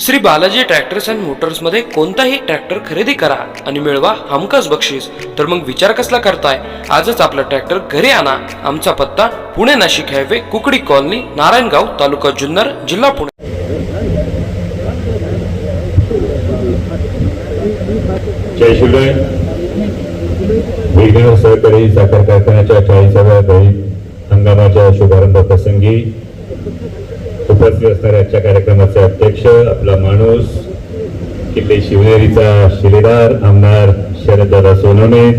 Shri Balaji tractors and मोटर्समध्ये कोणताही tractor खरेदी करा आणि मिळवा हमखास बक्षीस. तर मग विचार कसला करताय? आजच आपला ट्रॅक्टर घरी आणा. आमचा पत्ता पुणे नाशिक हायवे कुकडी कॉलनी नारायणगाव तालुका जुन्नर जिल्हा पुणे. जय सहकारी साखर कारखान्याच्या चाळीसाव्या हंगामाच्या शुभारंभ प्रसंगी उपस्थित असणाऱ्या आजच्या कार्यक्रमाचे अध्यक्ष आपला माणूस किल्ले शिवनेरीचा शिलेदार आमदार शरददादा सोनवणे.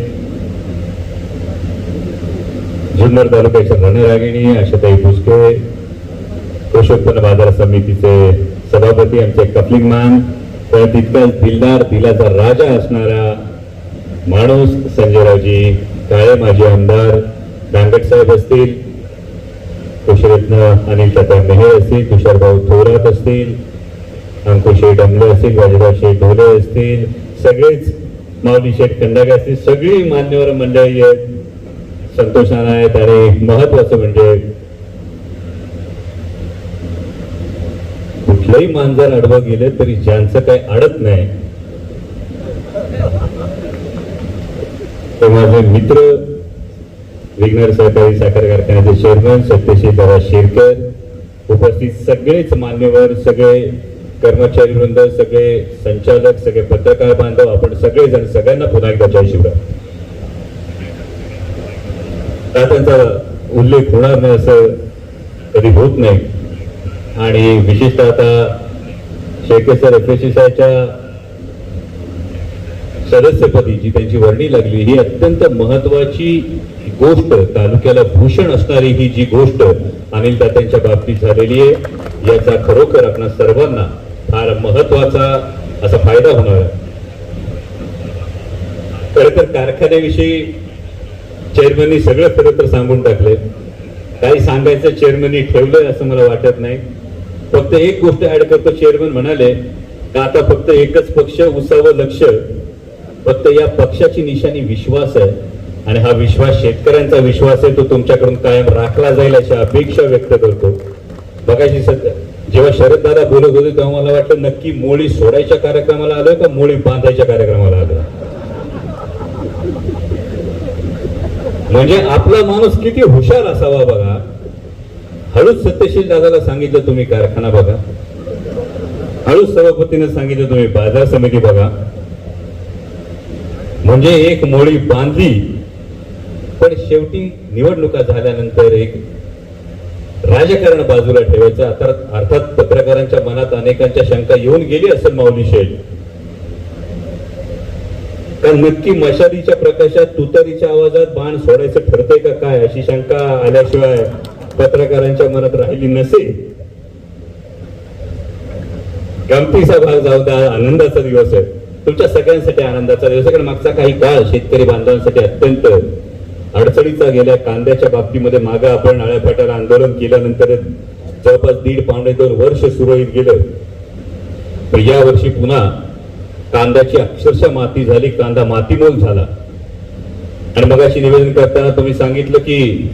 जुन्नर तालुक्याच्या रणरागिणी आशाताई भुसके. कृषी उत्पन्न बाजार समितीचे सभापती आमचे कपलिंग मान. तर तितकाच दिलदार दिलाचा राजा असणारा माणूस संजयरावजी काळे माजी आमदार. दांगट साहेब असतील. कृषीरत्न अनिल ताता मेहर असतील तुषारभाऊ थोरात असतील अंकुशे डमले असतील बाजीराव शेठ ढोले असतील सगळेच माऊली शेठ खंडागे असतील सगळी मान्यवर मंडळी आहेत. संतोषानं आहेत आणि महत्वाचं म्हणजे कुठलंही मांजर अडवं गेलं तरी ज्यांचं काही अडत नाही ते माझे मित्र विघ्नर सहकारी साखर कारखान्याचे चेअरमन सत्यशील दादा शिरकर उपस्थित सगळेच मान्यवर सगळे कर्मचारी वृंद सगळे संचालक सगळे पत्रकार बांधव आपण सगळेजण सगळ्यांना पुन्हा एकदा जय शिवराय त्यांचा उल्लेख होणार नाही असं कधी होत नाही. आणि विशेषतः आता शेखेसर एफएससीच्या सदस्यपदी जी त्यांची वर्णी लागली ही अत्यंत महत्वाची गोष्ट तालुक्याला भूषण असणारी ही जी गोष्ट अनिल दात्यांच्या बाबतीत झालेली आहे याचा खरोखर आपणा सर्वांना फार महत्त्वाचा असा फायदा होणार खर खरं तर कारखान्याविषयी चेअरमननी सगळं खरं तर सांगून टाकले काही सांगायचं चेअरमननी ठेवलंय असं मला वाटत नाही. फक्त एक गोष्ट ऍड करतो चेअरमन म्हणाले का आता फक्त एकच पक्ष उसावं लक्ष फक्त या पक्षाची निशाणी विश्वास आहे. आणि हा विश्वास शेतकऱ्यांचा विश्वास आहे तो तुमच्याकडून कायम राखला जाईल अशी अपेक्षा व्यक्त करतो. बघायची सध्या जेव्हा शरद दादा बोलत होते तेव्हा मला वाटलं नक्की मोळी सोडायच्या कार्यक्रमाला आलं का मोळी बांधायच्या कार्यक्रमाला आलं? म्हणजे आपला माणूस किती हुशार असावा बघा. हळूच सत्यशील दादाला सांगितलं तुम्ही कारखाना बघा. हळूच सभापतीने सांगितलं तुम्ही बाजार समिती बघा. म्हणजे एक मोळी बांधली. पण शेवटी निवडणुका झाल्यानंतर एक राजकारण बाजूला ठेवायचं. आता अर्थात पत्रकारांच्या मनात अनेकांच्या शंका येऊन गेली असं माऊली शेठ. कारण नक्की मशालीच्या प्रकाशात तुतारीच्या आवाजात बाण सोडायचं ठरतंय का काय अशी शंका आल्याशिवाय पत्रकारांच्या मनात राहिली नसेल. गमतीचा भाग जाऊ द्या आनंदाचा दिवस आहे. तुमच्या सगळ्यांसाठी आनंदाचा दिवस कारण मागचा काही काळ शेतकरी बांधवांसाठी अत्यंत अडचणीचा गेल्या कांद्याच्या बाबतीमध्ये मागं आपण आळ्यापाट्याला आंदोलन केल्यानंतर जवळपास दीड पावणे दोन वर्ष सुरळीत गेलं. या वर्षी पुन्हा कांद्याची अक्षरशः माती झाली कांदा मातीमोल झाला. आणि मग अशी निवेदन करताना तुम्ही सांगितलं की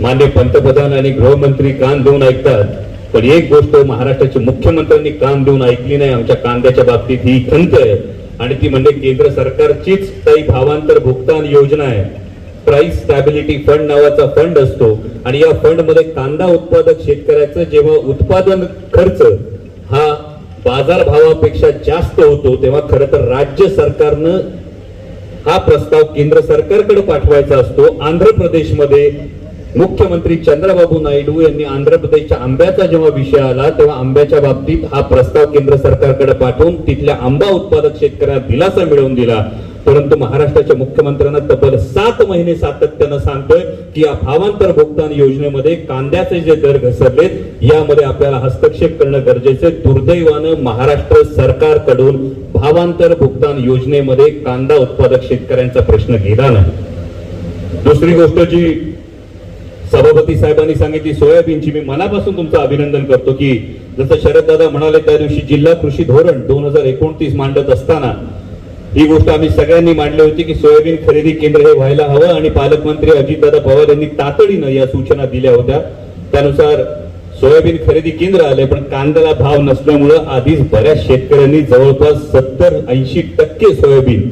मान्य पंतप्रधान आणि गृहमंत्री कान देऊन ऐकतात. पण एक गोष्ट महाराष्ट्राचे मुख्यमंत्र्यांनी कान देऊन ऐकली नाही आमच्या कांद्याच्या बाबतीत ही खंत आहे. आणि ती म्हणजे केंद्र सरकारचीच काही भावांतर भुगतान योजना आहे. प्राइस स्टॅबिलिटी फंड नावाचा फंड असतो. आणि या फंडमध्ये कांदा उत्पादक शेतकऱ्याचं जेव्हा उत्पादन खर्च हा बाजार भावापेक्षा जास्त होतो तेव्हा खरं तर राज्य सरकारनं हा प्रस्ताव केंद्र सरकारकडे पाठवायचा असतो. आंध्र प्रदेशमध्ये मुख्यमंत्री चंद्रबाबू नायडू यांनी आंध्र प्रदेशच्या आंब्याचा जेव्हा विषय आला तेव्हा आंब्याच्या बाबतीत हा प्रस्ताव केंद्र सरकारकडे पाठवून तिथल्या आंबा उत्पादक शेतकऱ्यांना दिलासा मिळवून दिला. परंतु महाराष्ट्राच्या मुख्यमंत्र्यांना तब्बल सात महिने सातत्यानं सांगतोय की या भावांतर भुगतान योजनेमध्ये कांद्याचे जे दर घसरलेत यामध्ये आपल्याला हस्तक्षेप करणं गरजेचे दुर्दैवानं महाराष्ट्र सरकारकडून भावांतर भुगतान योजनेमध्ये कांदा उत्पादक शेतकऱ्यांचा प्रश्न गेला नाही. दुसरी गोष्ट जी सभापती साहेबांनी सांगितली सोयाबीनची मी मनापासून तुमचं अभिनंदन करतो की जसं शरददादा म्हणाले त्या दिवशी जिल्हा कृषी धोरण दोन हजार एकोणतीस मांडत असताना ही गोष्ट आम्ही सगळ्यांनी मांडली होती की सोयाबीन खरेदी केंद्र हे व्हायला हवं आणि पालकमंत्री अजितदादा पवार यांनी तातडीनं या सूचना दिल्या होत्या. त्यानुसार सोयाबीन खरेदी केंद्र आले पण कांद्याला भाव नसल्यामुळं आधीच बऱ्याच शेतकऱ्यांनी जवळपास सत्तर ऐंशी टक्के सोयाबीन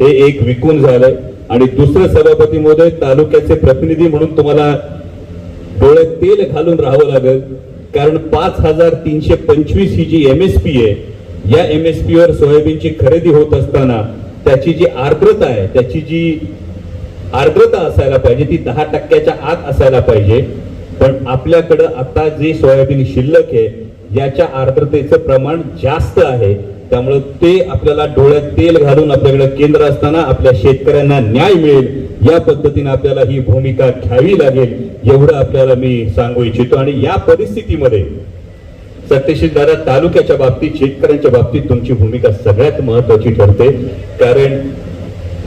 हे एक विकून झालंय. आणि दुसरं सभापती महोदय तालुक्याचे प्रतिनिधी म्हणून तुम्हाला डोळ्यात तेल घालून राहावं लागेल. कारण पाच हजार तीनशे पंचवीस ही जी एम एस पी आहे या एम एस पीवर सोयाबीनची खरेदी होत असताना त्याची जी आर्द्रता आहे त्याची जी आर्द्रता असायला पाहिजे ती दहा टक्क्याच्या आत असायला पाहिजे. पण आपल्याकडं आता जे सोयाबीन शिल्लक आहे याच्या आर्द्रतेचं प्रमाण जास्त आहे. त्यामुळे ते आपल्याला डोळ्यात तेल घालून आपल्याकडे केंद्र असताना आपल्या शेतकऱ्यांना न्याय मिळेल. या पद्धतीने आपल्याला ही भूमिका घ्यावी लागेल एवढं आपल्याला मी सांगू इच्छितो. आणि या परिस्थितीमध्ये सत्यशील दादा तालुक्याच्या बाबतीत शेतकऱ्यांच्या बाबतीत तुमची भूमिका सगळ्यात महत्वाची ठरते. कारण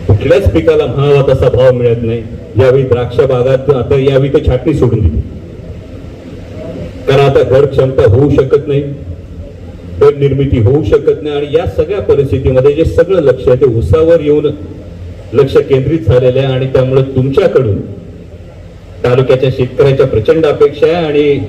कुठल्याच पिकाला म्हणावा तसा भाव मिळत नाही. यावेळी द्राक्ष बागात आता यावेळी तर छाटणी सोडून दिली. कारण आता घर क्षमता होऊ शकत नाही. घर निर्मिती होऊ शकत नाही आणि या सगळ्या परिस्थितीमध्ये जे सगळं लक्ष आहे ते उसावर येऊन लक्ष केंद्रित झालेलं आहे आणि त्यामुळे तुमच्याकडून तालुक्याच्या शेतकऱ्याच्या प्रचंड अपेक्षा आहे आणि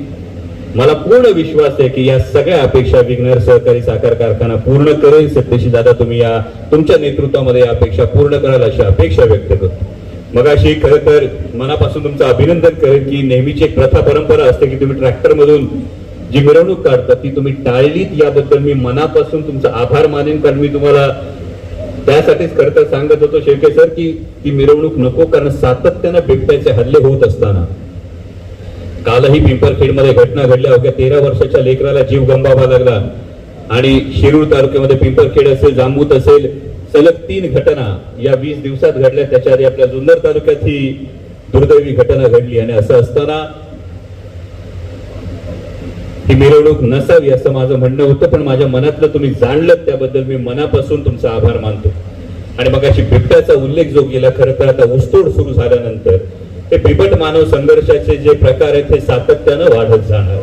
मला पूर्ण विश्वास आहे की या सगळ्या अपेक्षा विघ्नर सहकारी साखर कारखाना पूर्ण करेल. सत्यशी दादा तुम्ही या तुमच्या नेतृत्वामध्ये या अपेक्षा पूर्ण कराल अशी अपेक्षा व्यक्त करतो. मग अशी खरं तर मनापासून तुमचं अभिनंदन करेल की नेहमीची एक प्रथा परंपरा असते की तुम्ही ट्रॅक्टर मधून जी मिरवणूक काढतात ती तुम्ही टाळलीत याबद्दल मी मनापासून तुमचा आभार मानेन कारण मी तुम्हाला त्यासाठीच खरं तर सांगत होतो शेळके सर की ती मिरवणूक नको कारण सातत्यानं बिबट्याचे हल्ले होत असताना. कालही पिंपरखेडमध्ये घटना घडल्या होत्या तेरा वर्षाच्या लेकराला जीव गंबावा लागला. आणि शिरूर तालुक्यामध्ये पिंपरखेड असेल जांबूत असेल सलग तीन घटना या वीस दिवसात घडल्या. त्याच्या आधी आपल्या जुन्नर तालुक्यात ही दुर्दैवी घटना घडली. आणि असं असताना ही मिरवणूक नसावी असं माझं म्हणणं होतं पण माझ्या मनातलं तुम्ही जाणलं त्याबद्दल मी मनापासून तुमचा आभार मानतो. आणि मग अशी बिबट्याचा उल्लेख जो केला खरं तर आता ऊसतोड सुरू झाल्यानंतर हे बिबट मानव संघर्षाचे जे प्रकार आहेत ते सातत्यानं वाढत जाणार.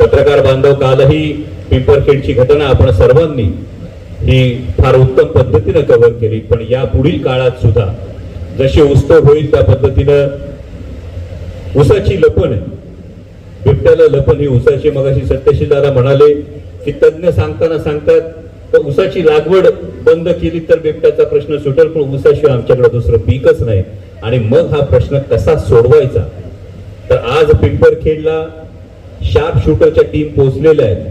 पत्रकार बांधव कालही पिंपरखेडची घटना आपण सर्वांनी ही फार उत्तम पद्धतीनं कव्हर केली पण या पुढील काळात सुद्धा जशी ऊसतोड होईल त्या पद्धतीनं ऊसाची लपण आहे बिबट्याला लपण ही उसाची मगाशी सत्यशीलदारा म्हणाले की तज्ज्ञ सांगताना सांगतात तर उसाची लागवड बंद केली तर बिबट्याचा प्रश्न सुटेल पण उसाशिवाय आमच्याकडे दुसरं पीकच नाही. आणि मग हा प्रश्न कसा सोडवायचा? तर आज पिंपरखेडला शार्प शूटरच्या टीम पोहोचलेल्या आहेत.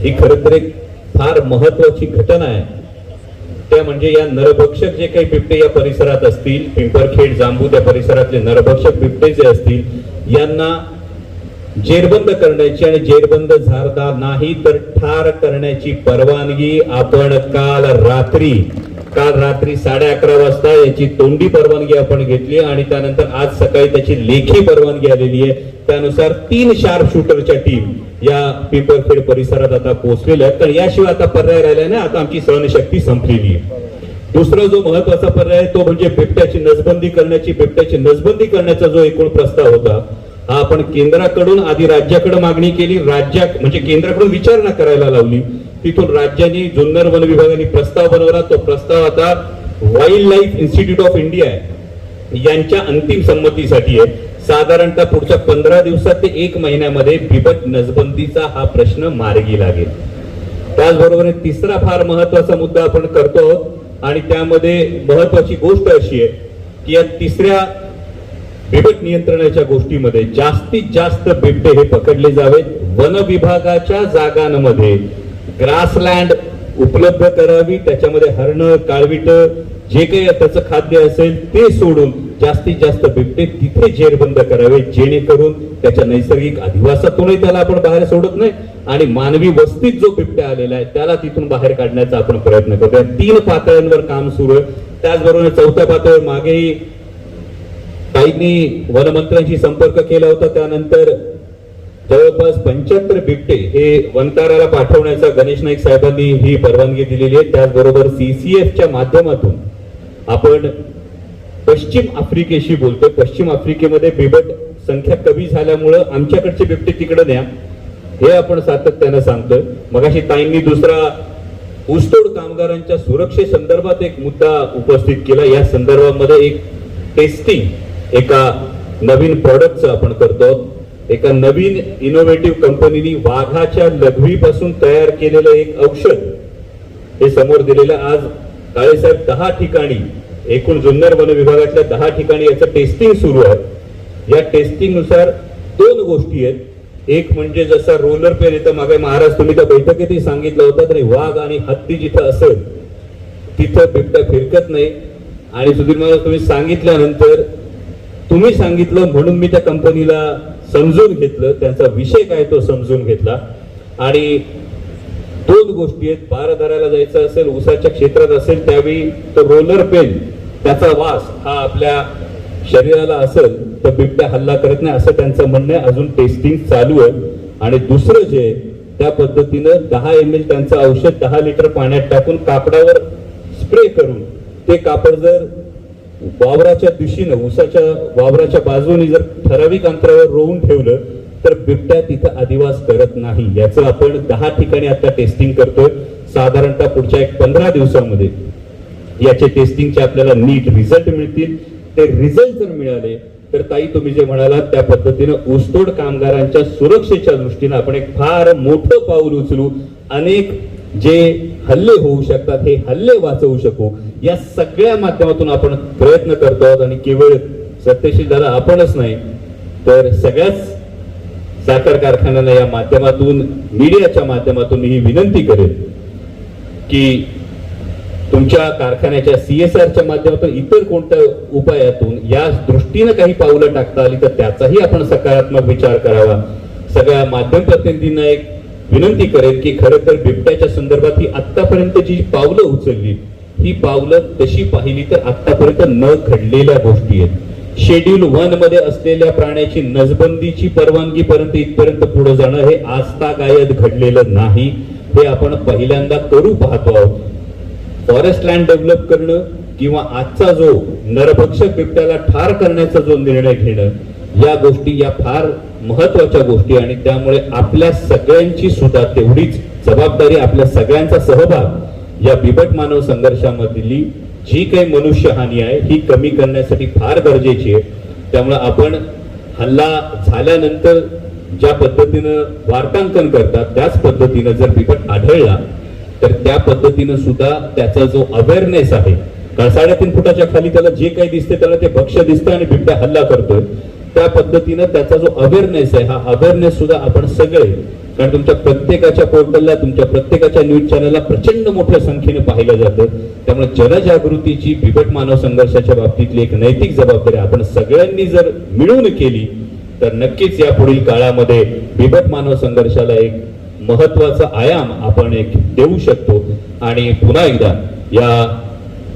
ही खरं तर एक फार महत्वाची घटना आहे. त्या म्हणजे या नरभक्षक जे काही बिबटे या परिसरात असतील पिंपरखेड जांबू त्या परिसरातले नरभक्षक बिबटे जे असतील यांना जेरबंद करण्याची आणि जेरबंद झारदा नाही तर ठार करण्याची परवानगी आपण काल रात्री काल रात्री साडे अकरा वाजता याची तोंडी परवानगी आपण घेतली आणि त्यानंतर आज सकाळी त्याची लेखी परवानगी आलेली आहे. त्यानुसार तीन शार्प शूटरच्या टीम या पिंपरखेड परिसरात आता पोहोचलेल्या आहेत. तर याशिवाय आता पर्याय राहिला नाही आता आमची सहनशक्ती संपलेली आहे. दुसरा जो महत्त्वाचा पर्याय तो म्हणजे बिबट्याची नसबंदी करण्याची बिबट्याची नसबंदी करण्याचा जो एकूण प्रस्ताव होता हा आपण केंद्राकडून आधी राज्याकडे मागणी केली राज्या म्हणजे केंद्राकडून विचारणा करायला लावली. तिथून राज्यांनी जुन्नर वन विभागाने प्रस्ताव बनवला तो प्रस्ताव आता wild life institute of India आहे. यांच्या अंतिम संमतीसाठी आहे. साधारणतः पुढच्या पंधरा दिवसात ते एक महिन्यामध्ये बिबट नसबंदीचा हा प्रश्न मार्गी लागेल. त्याचबरोबर तिसरा फार महत्त्वाचा मुद्दा आपण करतो आहोत. आणि त्यामध्ये महत्वाची गोष्ट अशी आहे की या तिसऱ्या बिबट नियंत्रणाच्या गोष्टीमध्ये जास्तीत जास्त बिबटे हे पकडले जावेत. वन विभागाच्या जागांमध्ये ग्रासलँड उपलब्ध करावी त्याच्यामध्ये हरण काळविट जे काही त्याचं खाद्य असेल ते सोडून जास्तीत जास्त बिबटे तिथे जेरबंद करावे जेणेकरून त्याच्या नैसर्गिक अधिवासातूनही त्याला आपण बाहेर सोडत नाही. आणि मानवी वस्तीत जो बिबट्या आलेला आहे त्याला तिथून बाहेर काढण्याचा आपण प्रयत्न करतो तीन पातळ्यांवर काम सुरू आहे. त्याचबरोबर चौथ्या पातळीवर मागेही काहींनी वनमंत्र्यांशी संपर्क केला होता त्यानंतर जवळपास पंच्याहत्तर बिबटे हे वंताराला पाठवण्याचा गणेश नाईक साहेबांनी ही परवानगी दिलेली आहे. त्याचबरोबर सीसीएफच्या माध्यमातून आपण पश्चिम आफ्रिकेशी बोलतोय. पश्चिम आफ्रिकेमध्ये बिबट संख्या कमी झाल्यामुळं आमच्याकडचे बिबटे तिकडे न्या. हे आपण सातत्यानं सांगतोय. मगाशी ताईंनी दुसरा ऊसतोड कामगारांच्या सुरक्षेसंदर्भात एक मुद्दा उपस्थित केला. या संदर्भामध्ये एक टेस्टिंग एका नवीन प्रॉडक्टचं आपण करतो. एका नवीन इनोव्हेटिव्ह कंपनीनी वाघाच्या लघवीपासून तयार केलेलं एक औषध. हे समोर दिलेलं आज काळेसाहेब दहा ठिकाणी एकूण जुन्नर वन विभागातल्या दहा ठिकाणी याचं टेस्टिंग सुरू आहे. या टेस्टिंगनुसार दोन गोष्टी आहेत. एक म्हणजे जसा रोलर पेन येतं मागे महाराज तुम्ही त्या बैठकीतही सांगितलं होतं तरी वाघ आणि हत्ती जिथं असेल तिथं बिबटा फिरकत नाही. आणि सुधीर महाराज तुम्ही सांगितल्यानंतर तुम्ही सांगितलं म्हणून मी त्या कंपनीला समजून घेतलं त्यांचा विषय काय तो समजून घेतला. आणि दोन गोष्टी आहेत बारा धरायला जायचं असेल उसाच्या क्षेत्रात असेल त्यावेळी तो रोलर पेन त्याचा वास हा आपल्या शरीराला असेल तर बिबट्या हल्ला करत नाही असं त्यांचं म्हणणं आहे. अजून टेस्टिंग चालू आहे. आणि दुसरं जे त्या पद्धतीनं दहा एम एल त्यांचं औषध दहा लिटर पाण्यात टाकून कापडावर स्प्रे करून ते कापड जर वावराच्या दिशेनं उसाच्या वावराच्या बाजूने जर ठराविक अंतरावर रोवून ठेवलं तर बिबट्या तिथं अधिवास करत नाही. याचं आपण दहा ठिकाणी आता टेस्टिंग करतोय. साधारणतः पुढच्या एक पंधरा दिवसामध्ये याचे टेस्टिंगचे आपल्याला नीट रिझल्ट मिळतील. ते रिझल्ट जर मिळाले तर ताई तुम्ही जे म्हणालात त्या पद्धतीनं ऊसतोड कामगारांच्या सुरक्षेच्या दृष्टीनं आपण एक फार मोठं पाऊल उचलू. अनेक जे हल्ले होऊ शकतात हे हल्ले वाचवू शकू. या सगळ्या माध्यमातून आपण प्रयत्न करतो आहोत आणि केवळ सत्यशील दादा आपणच नाही तर सगळ्याच साखर कारखान्यांना या माध्यमातून मीडियाच्या माध्यमातून मी ही विनंती करेन की तुमच्या कारखान्याच्या सीएसआरच्या माध्यमातून इतर कोणत्या उपायातून या दृष्टीनं काही पावलं टाकता आली तर त्याचाही आपण सकारात्मक विचार करावा. सगळ्या माध्यम प्रतिनिधींना एक विनंती करेन की खरं तर बिबट्याच्या संदर्भात ही आतापर्यंत जी पावलं उचलली ही पावलं तशी पाहिली तर आतापर्यंत न घडलेल्या गोष्टी आहेत. शेड्यूल वनमध्ये असलेल्या प्राण्याची नजबंदीची परवानगी पर्यंत इथपर्यंत पुढे जाणं हे आस्था गायत घडलेलं नाही. हे आपण पहिल्यांदा करू पाहतो आहोत. फॉरेस्ट लँड डेव्हलप करणं किंवा आजचा जो नरभक्षक बिबट्याला ठार करण्याचा जो निर्णय घेणं या गोष्टी या फार महत्त्वाच्या गोष्टी आणि त्यामुळे आपल्या सगळ्यांची सुद्धा तेवढीच जबाबदारी आपल्या सगळ्यांचा सहभाग या बिबट मानव संघर्षामधली जी काही मनुष्यहानी आहे ही कमी करण्यासाठी फार गरजेची आहे. त्यामुळे आपण हल्ला झाल्यानंतर ज्या पद्धतीनं वार्तांकन करतात त्याच पद्धतीनं जर बिबट आढळला तर त्या पद्धतीनं सुद्धा त्याचा जो अवेअरनेस आहे कारण साडेतीन फुटाच्या खाली त्याला जे काही दिसते त्याला ते भक्ष दिसतं आणि बिबट्या हल्ला करतोय त्या पद्धतीनं त्याचा जो अवेअरनेस आहे हा अवेअरनेस सुद्धा आपण सगळे कारण तुमच्या प्रत्येकाच्या पोर्टलला तुमच्या प्रत्येकाच्या न्यूज चॅनलला प्रचंड मोठ्या संख्येने पाहिलं जातं. त्यामुळे जनजागृतीची बिबट मानव संघर्षाच्या बाबतीतली एक नैतिक जबाबदारी आपण सगळ्यांनी जर मिळून केली तर नक्कीच या पुढील काळामध्ये बिबट मानव संघर्षाला एक महत्त्वाचा आयाम आपण एक देऊ शकतो. आणि पुन्हा एकदा या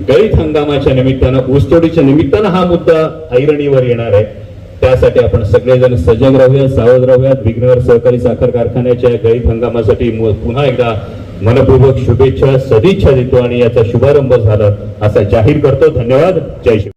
गळीत हंगामाच्या निमित्तानं ऊसतोडीच्या निमित्तानं हा मुद्दा ऐरणीवर येणार आहे. त्यासाठी आपण सगळेजण सजग राहूया सावध राहूयात विघ्नवर सहकारी साखर कारखान्याच्या गरीब हंगामासाठी पुन्हा एकदा मनपूर्वक शुभेच्छा सदिच्छा देतो आणि याचा शुभारंभ झाला असा जाहीर करतो. धन्यवाद. जय श्री